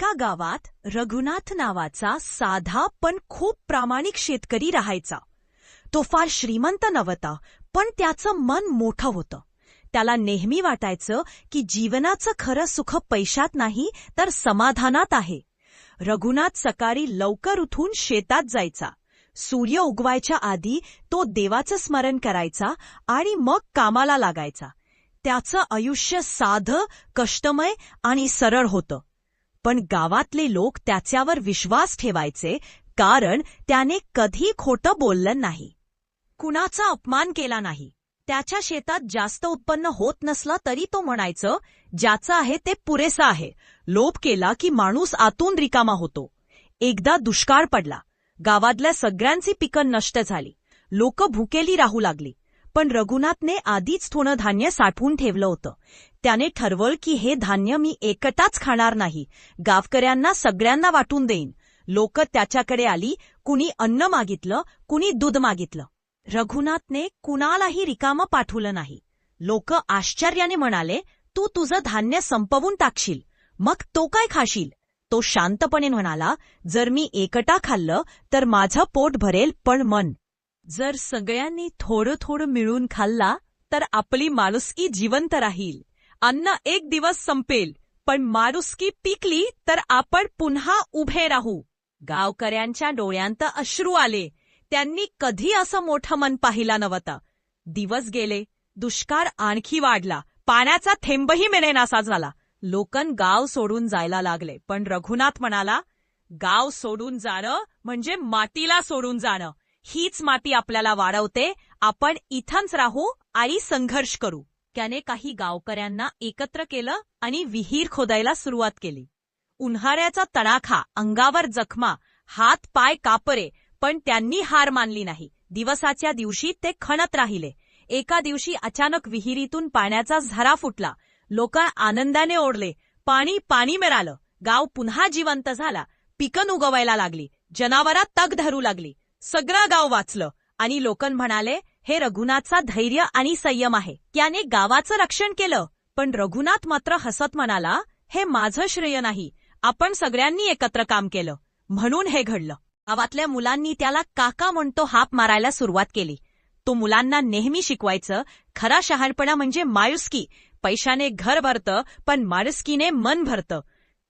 एका गावात रघुनाथ नावाचा साधा पण खूप प्रामाणिक शेतकरी राहायचा. तो फार श्रीमंत नव्हता पण त्याचं मन मोठं होतं. त्याला नेहमी वाटायचं की जीवनाचं खरं सुख पैशात नाही तर समाधानात आहे. रघुनाथ सकाळी लवकर उठून शेतात जायचा. सूर्य उगवायच्या आधी तो देवाचं स्मरण करायचा आणि मग कामाला लागायचा. त्याचं आयुष्य साधं कष्टमय आणि सरळ होतं. पण गावातले लोक त्याच्यावर विश्वास ठेवायचे कारण त्याने कधी खोटं बोललं नाही. कुणाचा अपमान केला नाही. त्याच्या शेतात जास्त उत्पन्न होत नसलं तरी तो म्हणायचं ज्याचं आहे ते पुरेसं आहे. लोभ केला की माणूस आतून रिकामा होतो. एकदा दुष्काळ पडला. गावातल्या सगळ्यांची पिकं नष्ट झाली. लोक भुकेली राहू लागली. पण रघुनाथने आधीच थोडं धान्य साठवून ठेवलं होतं. त्याने ठरवलं की हे धान्य मी एकटाच खाणार नाही. गावकऱ्यांना सगळ्यांना वाटून देईन. लोक त्याच्याकडे आली कुणी अन्न मागितलं कुणी दूध मागितलं. रघुनाथने कुणालाही रिकामं पाठवलं नाही. लोक आश्चर्याने म्हणाले तू तुझं धान्य संपवून टाकशील. मग तो काय खाशील? तो शांतपणे म्हणाला जर मी एकटा खाल्लं तर माझं पोट भरेल पण मन. जर सगळ्यांनी थोडं थोडं मिळून खाल्ला तर आपली माणुसकी जिवंत राहील. अन्न एक दिवस संपेल पण माणुसकी पिकली तर आपण पुन्हा उभे राहू. गावकऱ्यांच्या डोळ्यांत अश्रू आले. त्यांनी कधी असं मोठं मन पाहिला नव्हतं. दिवस गेले दुष्काळ आणखी वाढला. पाण्याचा थेंबही मिळेनासा झाला. लोकन गाव सोडून जायला लागले पण रघुनाथ म्हणाला गाव सोडून जाणं म्हणजे मातीला सोडून जाणं. हीच माती आपल्याला वाढवते. आपण इथंच राहू आणि संघर्ष करू. त्याने काही गावकऱ्यांना एकत्र केलं आणि विहीर खोदायला सुरुवात केली. उन्हाळ्याचा तडाखा अंगावर जखमा हात पाय कापरे पण त्यांनी हार मानली नाही. दिवसाच्या दिवशी ते खणत राहिले. एका दिवशी अचानक विहिरीतून पाण्याचा झरा फुटला. लोक आनंदाने ओढले. पाणी पाणी मिळालं. गाव पुन्हा जिवंत झाला. पिकन उगवायला लागली. जनावरात तग धरू लागली. सगळं गाव वाचलं आणि लोकन म्हणाले हे रघुनाथचा धैर्य आणि संयम आहे. त्याने गावाचं रक्षण केलं पण रघुनाथ मात्र हसत म्हणाला हे माझं श्रेय नाही. आपण सगळ्यांनी एकत्र काम केलं. म्हणून हे घडलं. गावातल्या मुलांनी त्याला काका म्हणतो हाप मारायला सुरुवात केली. तो मुलांना नेहमी शिकवायचं खरा शहाणपणा म्हणजे मायुस्की. पैशाने घर भरतं पण माणुसकीने मन भरतं.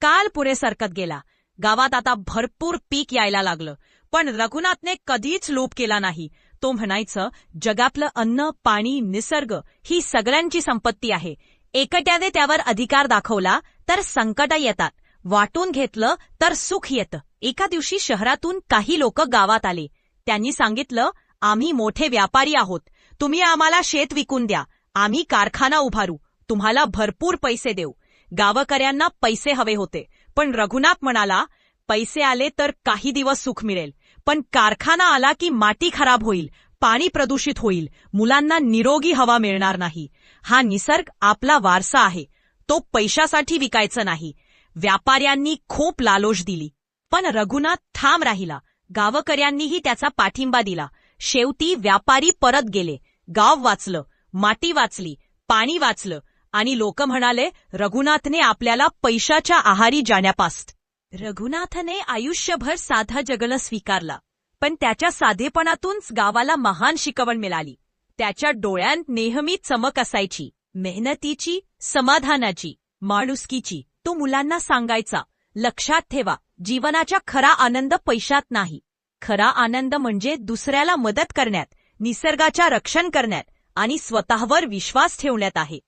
काल पुरे सरकत गेला. गावात आता भरपूर पीक यायला लागलं. पण रघुनाथने कधीच लोप केला नाही. तो म्हणायचं जगातलं अन्न पाणी निसर्ग ही सगळ्यांची संपत्ती आहे. एकट्याने त्यावर अधिकार दाखवला तर संकट येतात. वाटून घेतलं तर सुख येतं. एका दिवशी शहरातून काही लोक गावात आले. त्यांनी सांगितलं आम्ही मोठे व्यापारी आहोत. तुम्ही आम्हाला शेत विकून द्या. आम्ही कारखाना उभारू. तुम्हाला भरपूर पैसे देऊ. गावकऱ्यांना पैसे हवे होते. पण रघुनाथ म्हणाला पैसे आले तर काही दिवस सुख मिळेल. पण कारखाना आला की माती खराब होईल पाणी प्रदूषित होईल मुलांना निरोगी हवा मिळणार नाही. हा निसर्ग आपला वारसा आहे. तो पैशासाठी विकायचा नाही. व्यापाऱ्यांनी खूप लालोश दिली. पण रघुनाथ ठाम राहिला. गावकऱ्यांनीही त्याचा पाठिंबा दिला. शेवटी व्यापारी परत गेले. गाव वाचलं माती वाचली पाणी वाचलं आणि लोक म्हणाले रघुनाथने आपल्याला पैशाच्या आहारी जाण्यापास्त रघुनाथने आयुष्यभर साधा जगल स्वीकारला पण त्याच्या साधेपणातूनच गावाला महान शिकवण मिळाली. त्याच्या डोळ्यांत नेहमी चमक असायची मेहनतीची समाधानाची माणुसकीची. तो मुलांना सांगायचा लक्षात ठेवा जीवनाचा खरा आनंद पैशात नाही. खरा आनंद म्हणजे दुसऱ्याला मदत करण्यात निसर्गाच्या रक्षण करण्यात आणि स्वतःवर विश्वास ठेवण्यात आहे.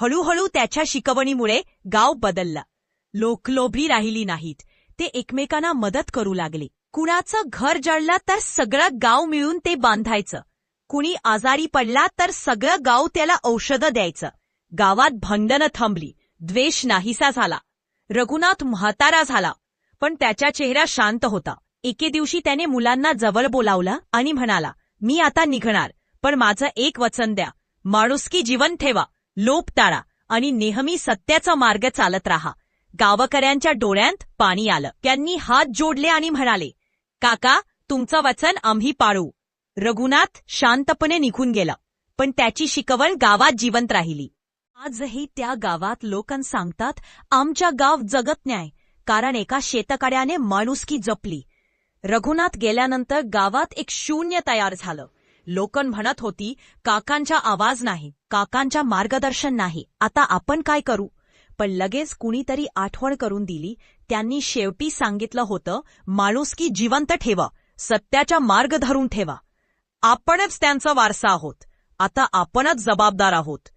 हळूहळू त्याच्या शिकवणीमुळे गाव बदलला. लोकलोभी राहिली नाहीत. ते एकमेकांना मदत करू लागले. कुणाचं घर जळलं तर सगळं गाव मिळून ते बांधायचं. कुणी आजारी पडला तर सगळं गाव त्याला औषधं द्यायचं. गावात भांडणं थांबली. द्वेष नाहीसा झाला. रघुनाथ म्हातारा झाला. पण त्याचा चेहरा शांत होता. एके दिवशी त्याने मुलांना जवळ बोलावलं आणि म्हणाला मी आता निघणार पण माझं एक वचन द्या. माणुसकी जीवन ठेवा लोप टाळा आणि नेहमी सत्याचा मार्ग चालत राहा. गावकऱ्यांच्या डोळ्यांत पाणी आलं. त्यांनी हात जोडले आणि म्हणाले काका तुमचं वचन आम्ही पाळू. रघुनाथ शांतपणे निघून गेला पण त्याची शिकवण गावात जिवंत राहिली. आजही त्या गावात लोकं सांगतात आमच्या गाव जगत न्याय कारण एका शेतकऱ्याने माणुसकी जपली. रघुनाथ गेल्यानंतर गावात एक शून्य तयार झालं. लोकन म्हणत होती काकांचा आवाज नाही काकांच्या मार्गदर्शन नाही आता आपण काय करू? पण लगेच कुणीतरी आठवण करून दिली. त्यांनी शेवटी सांगितलं होतं माणुसकी जिवंत ठेवा सत्याचा मार्ग धरून ठेवा. आपणच त्यांचा वारसा आहोत. आता आपणच जबाबदार आहोत.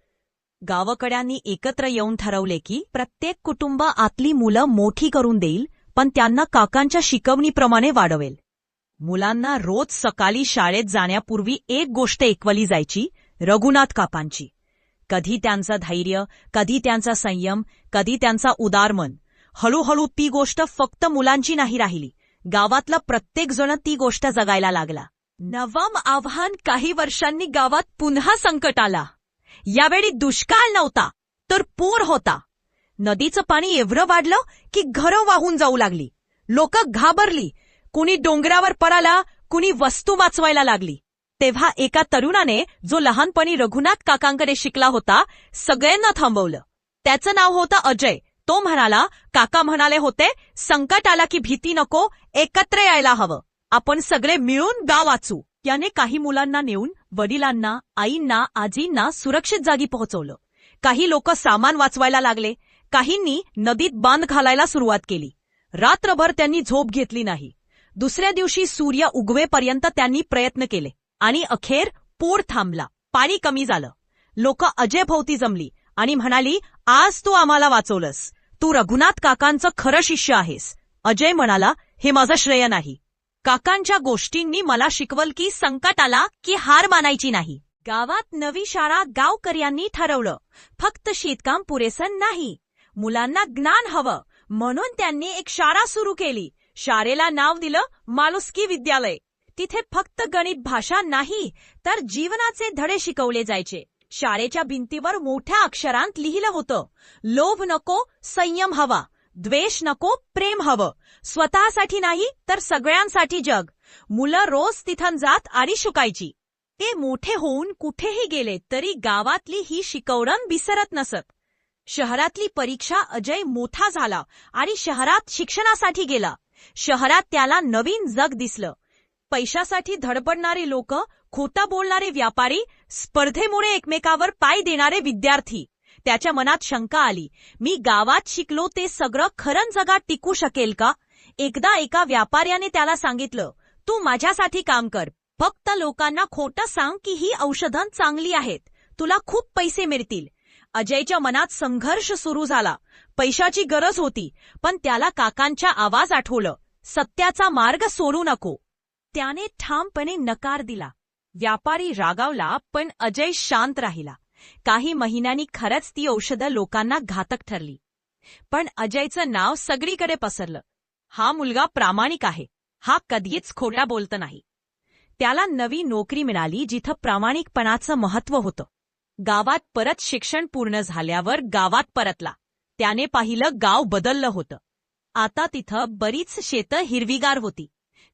गावकड्यांनी एकत्र येऊन ठरवले की प्रत्येक कुटुंब आतली मुलं मोठी करून देईल पण त्यांना काकांच्या शिकवणीप्रमाणे वाढवेल. मुलांना रोज सकाळी शाळेत जाण्यापूर्वी एक गोष्ट ऐकवली जायची रघुनाथ काकांची. कधी त्यांचं धैर्य कधी त्यांचा संयम कधी त्यांचा उदारमन हळूहळू ती गोष्ट फक्त मुलांची नाही राहिली. गावातला प्रत्येकजण ती गोष्ट जगायला लागला. नवम आव्हान काही वर्षांनी गावात पुन्हा संकट आला. यावेळी दुष्काळ नव्हता तर पूर होता. नदीचं पाणी एवढं वाढलं की घरं वाहून जाऊ लागली. लोक घाबरली. कुणी डोंगरावर पडाला कुणी वस्तू वाचवायला लागली. तेव्हा एका तरुणाने जो लहानपणी रघुनाथ काकांकडे शिकला होता सगळ्यांना थांबवलं. त्याचं नाव होतं अजय. तो म्हणाला काका म्हणाले होते संकट आला की भीती नको एकत्र यायला हवं. आपण सगळे मिळून गाव वाचू. याने काही मुलांना नेऊन वडिलांना आईंना आजींना सुरक्षित जागी पोहोचवलं. काही लोक सामान वाचवायला लागले. काहींनी नदीत बांध घालायला सुरुवात केली. रात्रभर त्यांनी झोप घेतली नाही. दुसऱ्या दिवशी सूर्य उगवेपर्यंत त्यांनी प्रयत्न केले. आणि अखेर पूर थांबला. पाणी कमी झालं. लोक अजय भोवती जमली आणि म्हणाली आज तू आम्हाला वाचवलंस. तू रघुनाथ काकांचं खरं शिष्य आहेस. अजय म्हणाला हे माझं श्रेय नाही. काकांच्या गोष्टींनी मला शिकवल की संकट आला की हार मानायची नाही. गावात नवी शाळा गावकऱ्यांनी ठरवलं. फक्त शेतकाम पुरेसं नाही. मुलांना ज्ञान हवं. म्हणून त्यांनी एक शाळा सुरू केली. शाळेला नाव दिलं मालुस्की विद्यालय. तिथे फक्त गणित भाषा नाही तर जीवनाचे धडे शिकवले जायचे. शाळेच्या भिंतीवर मोठ्या अक्षरांत लिहिलं होतं लोभ नको संयम हवा द्वेष नको प्रेम हवं. स्वतःसाठी नाही तर सगळ्यांसाठी जग. मुलं रोज तिथं जात आणि शुकायची. ते मोठे होऊन कुठेही गेले तरी गावातली ही शिकवण विसरत नसत. शहरातली परीक्षा अजय मोठा झाला आणि शहरात शिक्षणासाठी गेला. शहरात त्याला नवीन जग दिसलं. पैशासाठी धडपडणारे लोक खोटा बोलणारे व्यापारी स्पर्धेमुळे एकमेकावर पाय देणारे विद्यार्थी. त्याच्या मनात शंका आली. मी गावात शिकलो ते सगळं खरं जगात टिकू शकेल का? एकदा एका व्यापाऱ्याने त्याला सांगितलं तू माझ्यासाठी काम कर. फक्त लोकांना खोटं सांग की ही औषधं चांगली आहेत. तुला खूप पैसे मिळतील. अजयच्या मनात संघर्ष सुरू झाला. पैशाची गरज होती पण त्याला काकांच्या आवाज आठवलं. सत्याचा मार्ग सोडू नको. त्याने ठामपणे नकार दिला. व्यापारी रागावला पण अजय शांत राहिला. काही महिन्यांनी खरंच ती औषधं लोकांना घातक ठरली. पण अजयचं नाव सगळीकडे पसरलं. हा मुलगा प्रामाणिक आहे. हा कधीच खोड्या बोलत नाही. त्याला नवी नोकरी मिळाली जिथं प्रामाणिकपणाचं महत्त्व होतं. गावात परत शिक्षण पूर्ण झाल्यावर गावात परतला. त्याने पाहिलं गाव बदललं होतं. आता तिथं बरीच शेतं हिरवीगार होती.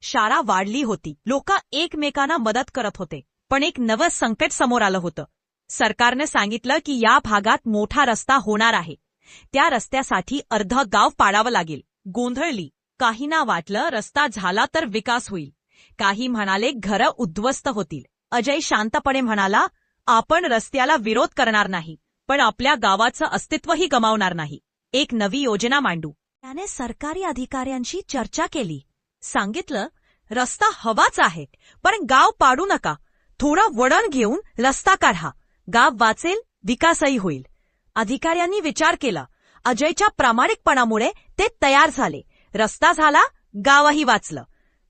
शाळा वाढली होती. लोक एकमेकांना मदत करत होते. पण एक नवं संकट समोर आलं होतं. सरकारनं सांगितलं की या भागात मोठा रस्ता होणार आहे. त्या रस्त्यासाठी अर्ध गाव पाडावं लागेल. गोंधळली. काहींना वाटलं रस्ता झाला तर विकास होईल. काही म्हणाले घरं उद्ध्वस्त होतील. अजय शांतपणे म्हणाला आपण रस्त्याला विरोध करणार नाही पण आपल्या गावाचं अस्तित्वही गमावणार नाही. एक नवी योजना मांडू. त्याने सरकारी अधिकाऱ्यांशी चर्चा केली. सांगितलं रस्ता हवाच आहे पण गाव पाडू नका. थोडं वळण घेऊन रस्ता काढा. गाव वाचेल विकासही होईल. अधिकाऱ्यांनी विचार केला. अजयच्या प्रामाणिकपणामुळे ते तयार झाले. रस्ता झाला गावही वाचलं.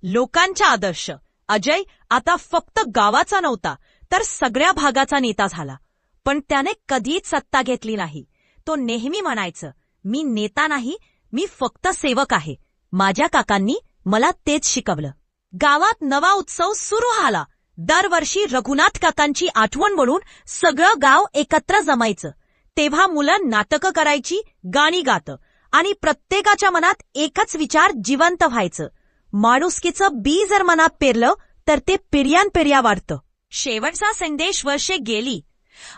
लोकांचा आदर्श. अजय आता फक्त गावाचा नव्हता तर सगळ्या भागाचा नेता झाला. पण त्याने कधीच सत्ता घेतली नाही. तो नेहमी म्हणायचं मी नेता नाही मी फक्त सेवक आहे. माझ्या काकांनी मला तेच शिकवलं. गावात नवा उत्सव सुरू झाला. दरवर्षी रघुनाथ काकांची आठवण म्हणून सगळं गाव एकत्र जमायचं. तेव्हा मुलं नाटकं करायची गाणी गातं आणि प्रत्येकाच्या मनात एकच विचार जिवंत व्हायचं. माणुसकीचं बी जर मनात पेरलं तर ते पिर्यानपिर्या वाढतं. शेवटचा संदेश वर्षे गेली.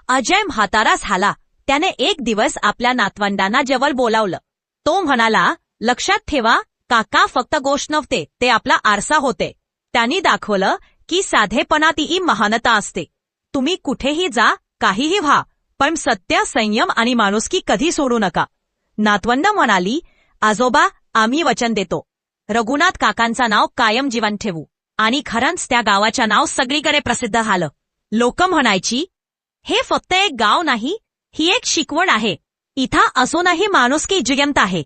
अजय म्हातारा झाला. त्याने एक दिवस आपल्या नातवंडांना जवळ बोलावलं. तो म्हणाला लक्षात ठेवा काका फक्त गोष्ट नव्हते ते आपला आरसा होते. त्यांनी दाखवलं की साधेपणातही महानता असते. तुम्ही कुठेही जा काहीही व्हा पण सत्य संयम आणि माणुसकी कधी सोडू नका. नातवंड म्हणाली आजोबा आम्ही वचन देतो. रघुनाथ काकांचं नाव कायम जीवन ठेवू. आणि खरंच त्या गावाचं नाव सगळीकडे प्रसिद्ध झालं. लोक म्हणायची हे फक्त एक गाव नाही ही एक शिकवण आहे. इथं असूनही माणुसकी जिवंत आहे.